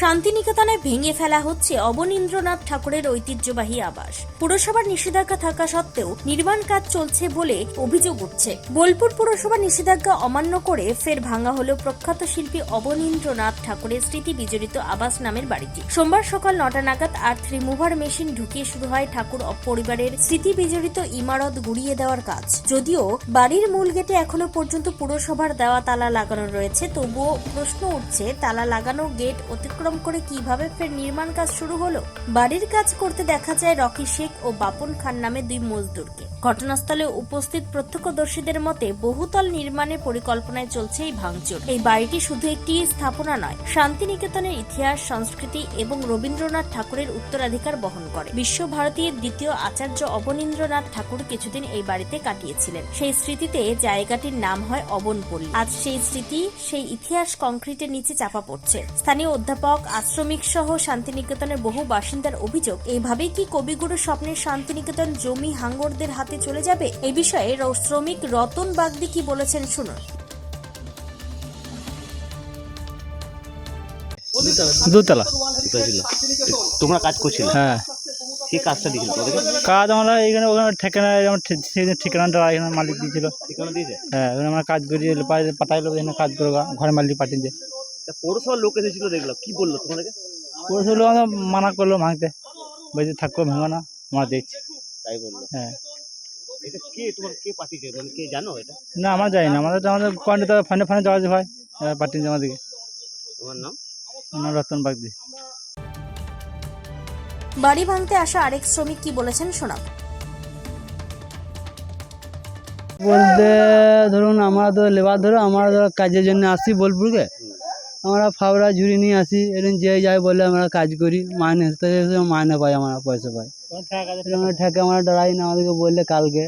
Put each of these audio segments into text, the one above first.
শান্তিনিকেতনে ভেঙে ফেলা হচ্ছে অবনীন্দ্রনাথ ঠাকুরের ঐতিহ্যবাহী আবাস। পুরসভার নিষেধাজ্ঞা থাকা সত্ত্বেও নির্মাণ কাজ চলছে বলে অভিযোগ উঠছে। বোলপুর পুরসভা নিষেধাজ্ঞা অমান্য করে ফের ভাঙা হলো প্রখ্যাত শিল্পী অবনীন্দ্রনাথ ঠাকুরের স্মৃতি বিজড়িত আবাস নামের বাড়িটি। সোমবার সকাল নটা নাগাদ আর্থ রিমুভার মেশিন ঢুকিয়ে শুরু হয় ঠাকুর পরিবারের স্মৃতি বিজড়িত ইমারত গুড়িয়ে দেওয়ার কাজ। যদিও বাড়ির মূল গেটে এখনও পর্যন্ত পুরসভার দেওয়া তালা লাগানো রয়েছে, তবুও প্রশ্ন উঠছে, তালা লাগানো গেট অতিক্রম করে কীভাবে ফের নির্মাণ কাজ শুরু হলো? বাড়ির কাজ করতে দেখা যায় রকি শেখ ও বাপন খান নামে দুই মজদুরকে। ঘটনাস্থলে উপস্থিত প্রত্যক্ষদর্শীদের মতে, বহুতল নির্মাণের পরিকল্পনায় চলছে এই ভাঙচুর। এই বাড়িটি শুধু একটি স্থাপনা নয়, শান্তিনিকেতনের ইতিহাস, সংস্কৃতি এবং রবীন্দ্রনাথ ঠাকুরের উত্তরাধিকার বহন করে। বিশ্বভারতীর দ্বিতীয় আচার্য অবনীন্দ্রনাথ ঠাকুর কিছুদিন এই বাড়িতে কাটিয়েছিলেন। সেই স্মৃতিতে জায়গাটির নাম হয় অবনপল্লী। আজ সেই স্মৃতি সেই ইতিহাস কংক্রিটের নিচে চাপা পড়ছে। স্থানীয় অধ্যাপক, আশ্রমিক সহ শান্তিনিকেতনের বহু বাসিন্দার অভিযোগ এইভাবে কি কবিগুরু স্বপ্নের শান্তিনিকেতন জমি হাঙ্গরদের হাতে চলে যাবে? এই বিষয়ে শ্রমিক রতন বাগদি কি বলেছেন শুনুন। দুতলা। তোমরা কাজ করছিলে? হ্যাঁ। কি কাজটা দিয়েছিল কাজ আমরা এখানে ওখানে ঠিকানা সেদিন ঠিকানাটা এখানে মালিক দিয়েছিল। ঠিকানা দিয়েছে? হ্যাঁ ওখানে আমরা কাজ করি পাঠাইলো এখানে কাজ করো গা, ঘরের মালিক পাঠিয়েছে তা পৌরসভার লোক এসেছিল দেখলাম। কি বলল তোমাদেরকে পড়েছিল লোক মানা করল ভাঙতে বলছে থাকো ভেঙো না আমরা দেখছি। তাই বলল। হ্যাঁ। এটা কে তোমার কে পাঠিয়েছে? মানে কে জানো এটা? না আমরা যাই না। আমাদের আমাদের ফান্ডে ফান্ডে হয় হ্যাঁ, পাঠিয়েছে আমাদেরকে তোমার নাম? আমার রতন বাগদি। বাড়ি ভাঙতে আসা আরেক শ্রমিক কি বলেছেন শোনাব বলতে ধরুন আমরা তো লেবার ধরো আমরা ধরো কাজের জন্য আসি বোলপুরকে। আমরা ফাবড়া ঝুড়ি নিয়ে আসি এরকম যে যাই বলে আমরা কাজ করি মাইনে মাইনে পাই আমরা পয়সা পাই আমরা ঠেকে আমরা ডরাই না আমাদেরকে বললে কালকে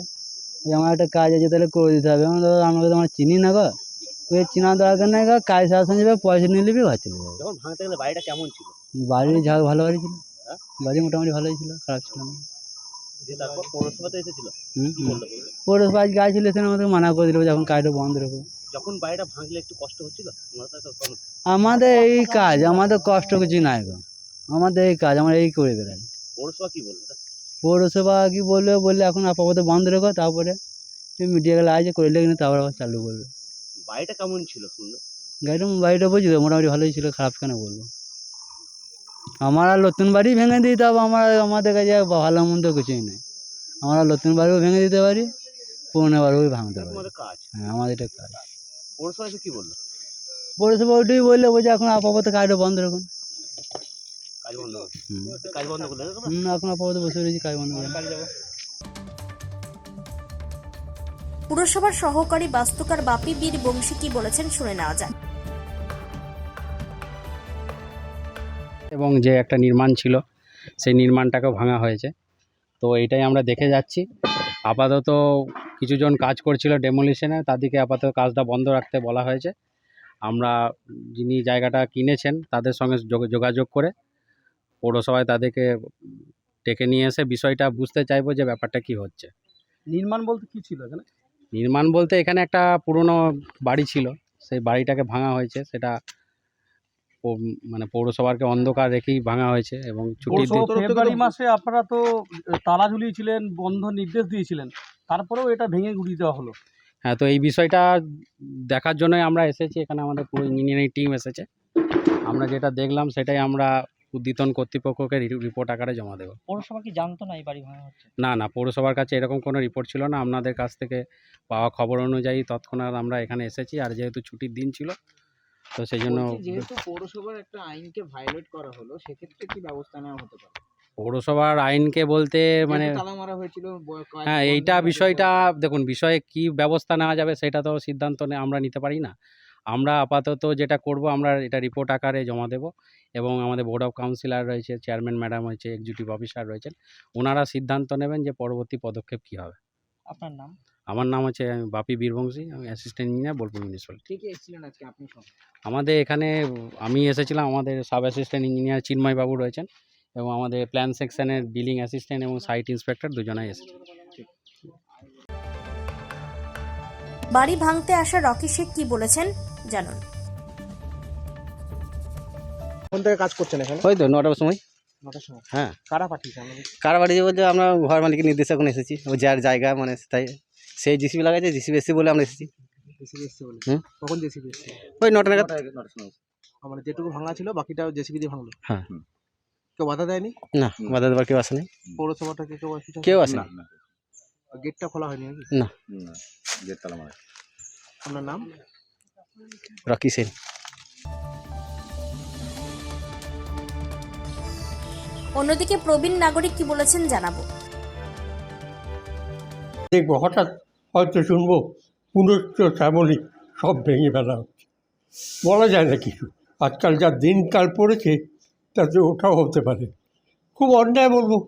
যে আমার একটা কাজ আছে তাহলে করে দিতে হবে। আমরা তো আমাকে তো আমরা চিনি না গো। ওই চিনা দরকার নেই গো কাজ শাসন যাবে পয়সা নিয়ে নিবি ঘর চলে যাবে। যখন ভাঙতে গেলে বাড়িটা কেমন ছিল? বাড়ির ঝাল ভালো বাড়ি ছিল। হ্যাঁ? বাড়ি মোটামুটি ভালোই ছিল খারাপ ছিল না। যে পৌরসভাতে এসেছিল পৌরসভা গাছ ছিল সেখানে আমাদের মানা করে দিল যখন কাজটা বন্ধ রাখব যখন বাড়িটা ভাঙলে একটু কষ্ট হচ্ছিল? আমাদের এই কাজ আমাদের কষ্ট কিছু নাই গো। আমাদের এই কাজ আমরা এই করে বেড়াই। পৌরসভা কি বলল পৌরসভা কি বলবে বললে এখন আপাতত বন্ধ রেখো তারপরে মিডিয়া গেলে আছে করলে কিনা তারপর আবার চালু করবে। বাড়িটা কেমন ছিল সুন্দর? গাড়িটা বাড়িটা বুঝি তো মোটামুটি ভালোই ছিল খারাপ কেন বলব? আমার আর নতুন বাড়ি ভেঙে দিতে হবে আমার আমাদের কাছে ভালো মন্দ কিছুই নেই। আমরা নতুন বাড়িও ভেঙে দিতে পারি পুরোনো বাড়িও ভাঙতে পারি। হ্যাঁ আমাদের এটা কাজ। পৌরসভা এসে কি বলল? পৌরসভা ওইটাই বললে বলছে এখন আপাতত কাজটা বন্ধ রাখুন। কাজ বন্ধ কাজ বন্ধ করলে হুম, এখন আপাতত বসে রয়েছি কাজ বন্ধ করে পুরসভার সহকারী বাস্তুকার বাপি বীর বংশী কি বলেছেন শুনে নেওয়া যাক। এবং যে একটা নির্মাণ ছিল সেই নির্মাণটাকেও ভাঙা হয়েছে। তো এটাই আমরা দেখে যাচ্ছি। আপাতত কিছুজন কাজ করছিল ডেমোলিশনে তাদেরকে আপাতত কাজটা বন্ধ রাখতে বলা হয়েছে। আমরা যিনি জায়গাটা কিনেছেন তাদের সঙ্গে যোগ- যোগাযোগ করে পৌরসভায় তাদেরকে ডেকে নিয়ে এসে বিষয়টা বুঝতে চাইব যে ব্যাপারটা কি হচ্ছে। নির্মাণ বলতে কি ছিল এখানে? নির্মাণ বলতে এখানে একটা পুরনো বাড়ি ছিল সেই বাড়িটাকে ভাঙা হয়েছে সেটা মানে পৌরসভাকে অন্ধকার রেখেই ভাঙা হয়েছে এবং ছুটির ফেব্রুয়ারি মাসে আপনারা তো তালা ঝুলিয়েছিলেন বন্ধ নির্দেশ দিয়েছিলেন। তারপরেও এটা ভেঙে গুড়িয়ে দেওয়া হলো। হ্যাঁ তো এই বিষয়টা দেখার জন্যই আমরা এসেছি। এখানে আমাদের পুরো ইঞ্জিনিয়ারিং টিম এসেছে। আমরা যেটা দেখলাম সেটাই আমরা উদ্যতন কর্তৃপক্ষকে রিপোর্ট আকারে জমা দেবো। পৌরসভা কি জানতো না এই বাড়ি ভাঙা হচ্ছে? না না পৌরসভার কাছে এরকম কোনো রিপোর্ট ছিল না। আপনাদের কাছ থেকে পাওয়া খবর অনুযায়ী তৎক্ষণাৎ আমরা এখানে এসেছি। আর যেহেতু ছুটির দিন ছিল তো সেই জন্য যেহেতু পৌরসভার একটা আইনকে ভায়োলেট করা হলো সেক্ষেত্রে কি ব্যবস্থা নেওয়া হতে পারে? পৌরসভার আইনকে বলতে মানে যেহেতু তালা মারা হয়েছিল হ্যাঁ এইটা বিষয়টা দেখুন বিষয়ে কি ব্যবস্থা নেওয়া যাবে সেটা তো সিদ্ধান্ত আমরা নিতে পারি না। আমরা আপাতত যেটা করব আমরা এটা রিপোর্ট আকারে জমা দেব এবং আমাদের বোর্ড অফ কাউন্সিলর রয়েছে চেয়ারম্যান ম্যাডাম রয়েছে এক্সিকিউটিভ অফিসার রয়েছেন ওনারা সিদ্ধান্ত নেবেন যে পরবর্তী পদক্ষেপ কী হবে। আপনার নাম? আমার নাম হচ্ছে আমি বাপি বীরবংশী আমি অ্যাসিস্ট্যান্ট ইঞ্জিনিয়ার বোলপুর মিউনিসিপ্যালিটি কে কে এসেছিলেন আজকে আপনি সব আমাদের এখানে আমি এসেছিলাম আমাদের সাব অ্যাসিস্ট্যান্ট ইঞ্জিনিয়ার চিন্ময় বাবু রয়েছেন এবং আমাদের প্ল্যান সেকশনের ডিলিং অ্যাসিস্ট্যান্ট এবং সাইট ইন্সপেক্টর দুজনেই এসেছে। বাড়ি ভাঙতে আসা রকি শেখ কি বলেছেন জানুন। কোন থেকে কাজ করছেন এখানে? ওই তো নটার সময়। হ্যাঁ। কারা পাঠিয়েছে? বাড়ি আমরা ঘর মালিকের নির্দেশ এখন এসেছি। ও যার জায়গা মানে তাই সেই জিসিবি লাগাইছে জিসিবি এসেছে বলে আমরা এসেছি। কখন জেসিবি ওই নটা নাগাদ। মানে যেটুকু ভাঙা ছিল বাকিটা জেসিবি দিয়ে ভাঙলো? হ্যাঁ। কেউ বাধা দেয়নি? না বাধা দেওয়ার কেউ আসেনি। পৌরসভা থেকে কেউ আসছে কেউ আসেনি। গেটটা খোলা হয়নি না। আপনার নাম? রকি সেন। অন্যদিকে প্রবীণ নাগরিক কি বলেছেন জানাব। দেখব, হঠাৎ হয়তো শুনব, পুনশ্চ সব ভেঙে ফেলা হচ্ছে। বলা যায় না কিছু। আজকাল যা দিনকাল পড়েছে, তাতে ওটাও হতে পারে। খুব অন্যায় বলব।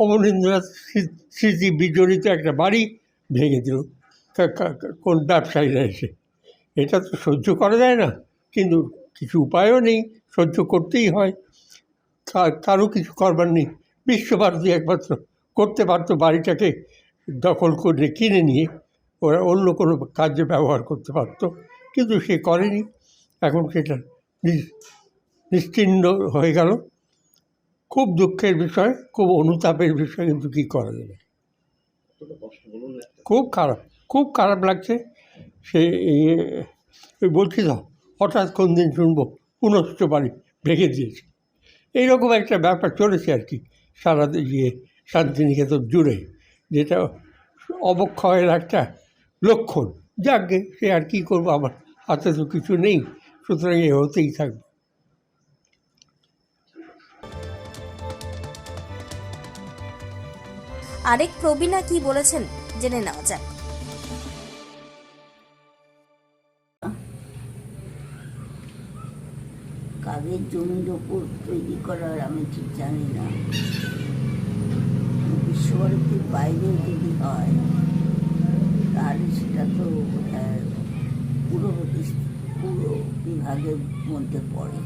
অবনীন্দ্রনাথ স্মৃ- স্মৃতি বিজড়িত একটা বাড়ি ভেঙে দিল। কোন ব্যবসায়ীরা এসে? এটা তো সহ্য করা যায় না। কিন্তু কিছু উপায়ও নেই, সহ্য করতেই হয়। কারও কিছু করবার নেই। বিশ্বভারতী একমাত্র করতে পারতো বাড়িটাকে দখল করে কিনে নিয়ে। ওরা অন্য কোনো কাজে ব্যবহার করতে পারতো, কিন্তু সে করেনি। এখন সেটা নি- নিশ্চিহ্ন হয়ে গেল। খুব দুঃখের বিষয়, খুব অনুতাপের বিষয় কিন্তু কী করা যাবে। খুব খারাপ খুব খারাপ লাগছে। সে বলছি তো হঠাৎ কোন দিন শুনব পুনশ্চ বাড়ি ভেঙে দিয়েছে। এইরকম একটা ব্যাপার চলেছে আর কি, সারা ইয়ে শান্তিনিকেতন জুড়ে, যেটা অবক্ষয়ের একটা লক্ষণ। যাকে সে আর কি করব, আমার হাতে তো কিছু নেই, সুতরাং এ হতেই থাকবে। আরেক প্রবীণা কি বলেছেন, জেনে নেওয়া যাক। কাগের জমির ওপর তৈরি করার, আমি ঠিক জানি না। বিশ্বভারতীর বাইরেও যদি হয়, তাহলে সেটা তো পুরো পুরো বিভাগের মধ্যে পড়ে।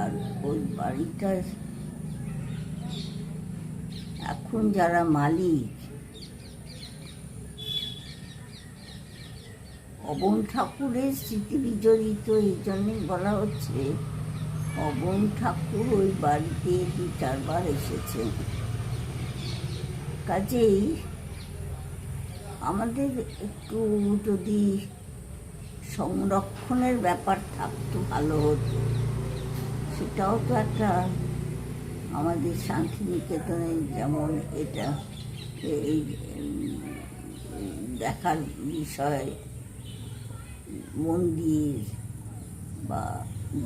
আর ওই বাড়িটার এখন যারা মালিক অবন ঠাকুরের স্মৃতি বিজড়িত, এই জন্যই বলা হচ্ছে, অবন ঠাকুর ওই বাড়িতে দু চারবার এসেছেন। কাজেই আমাদের একটু যদি সংরক্ষণের ব্যাপার থাকতো, ভালো হতো। সেটাও তো একটা আমাদের শান্তিনিকেতনে যেমন এটা, এই দেখার বিষয়। মন্দির বা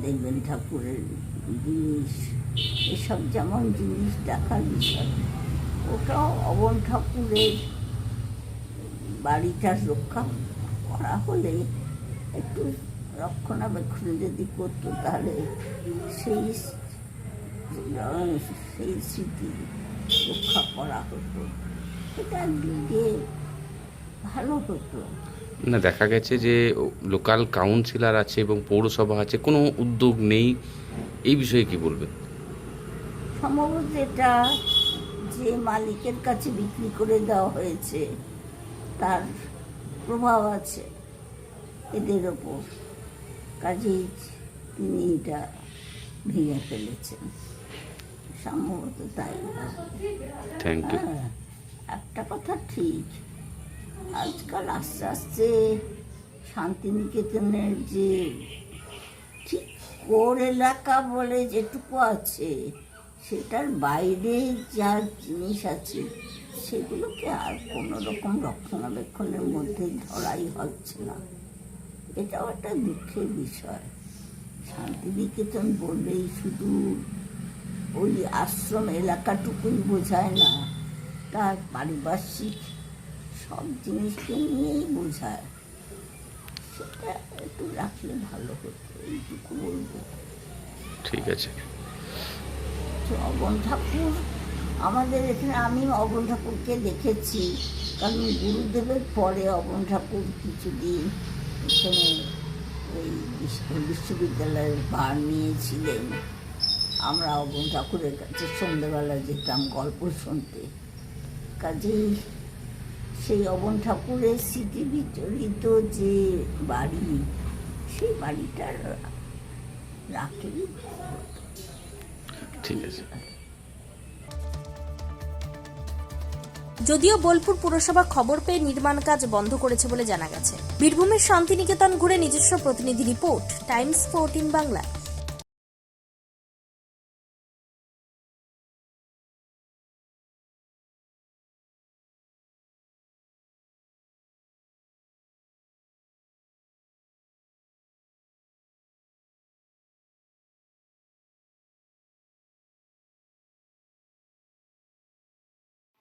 দেখবেন ঠাকুরের জিনিস, এসব যেমন জিনিস দেখার বিষয়, ওটাও অবন ঠাকুরের বাড়িটা রক্ষা করা হলে একটু রক্ষণাবেক্ষণ যদি করতো তাহলে সেই সেই স্মৃতি রক্ষা করা হতো। এটা দিকে ভালো হতো। না দেখা গেছে যে লোকাল কাউন্সিলর আছে এবং পৌরসভা আছে কোনো উদ্যোগ নেই এই বিষয়ে কি বলবেন? সম্ভবত এটা যে মালিকের কাছে বিক্রি করে দেওয়া হয়েছে তার প্রভাব আছে এদের ওপর। কাজেই তিনি এটা ভেঙে ফেলেছেন। সম্ভবত তাই। থ্যাংক ইউ একটা কথা ঠিক। আজকাল আস্তে আস্তে শান্তিনিকেতনের যে ঠিক কোর এলাকা বলে যেটুকু আছে, সেটার বাইরে যা জিনিস আছে, সেগুলোকে আর কোনো রকম রক্ষণাবেক্ষণের মধ্যে ধরাই হচ্ছে না। এটাও একটা দুঃখের বিষয়। শান্তিনিকেতন বললেই শুধু ওই আশ্রম এলাকাটুকুই বোঝায় না, তার পারিপার্শ্বিক সব জিনিসকে নিয়েই বোঝায়। সেটা একটু রাখলে ভালো হতো এইটুকু বলব। ঠিক আছে। অবন ঠাকুর আমাদের এখানে আমি অবন ঠাকুরকে দেখেছি কারণ গুরুদেবের পরে অবন ঠাকুর কিছুদিন এখানে ওই বিশ্ববিদ্যালয়ের বার নিয়েছিলেন। আমরা অবন ঠাকুরের কাছে সন্ধ্যেবেলা যেতাম গল্প শুনতে। কাজেই সেই অবন ঠাকুরের স্মৃতি বিচরিত যে বাড়ি সেই বাড়িটার রাখলেই ঠিক আছে। যদিও বোলপুর পুরসভা খবর পেয়ে নির্মাণ কাজ বন্ধ করেছে বলে জানা গেছে। বীরভূমের শান্তিনিকেতন ঘুরে নিজস্ব প্রতিনিধি রিপোর্ট টাইমস ফোরটিন বাংলা।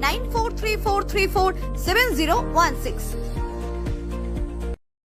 943434701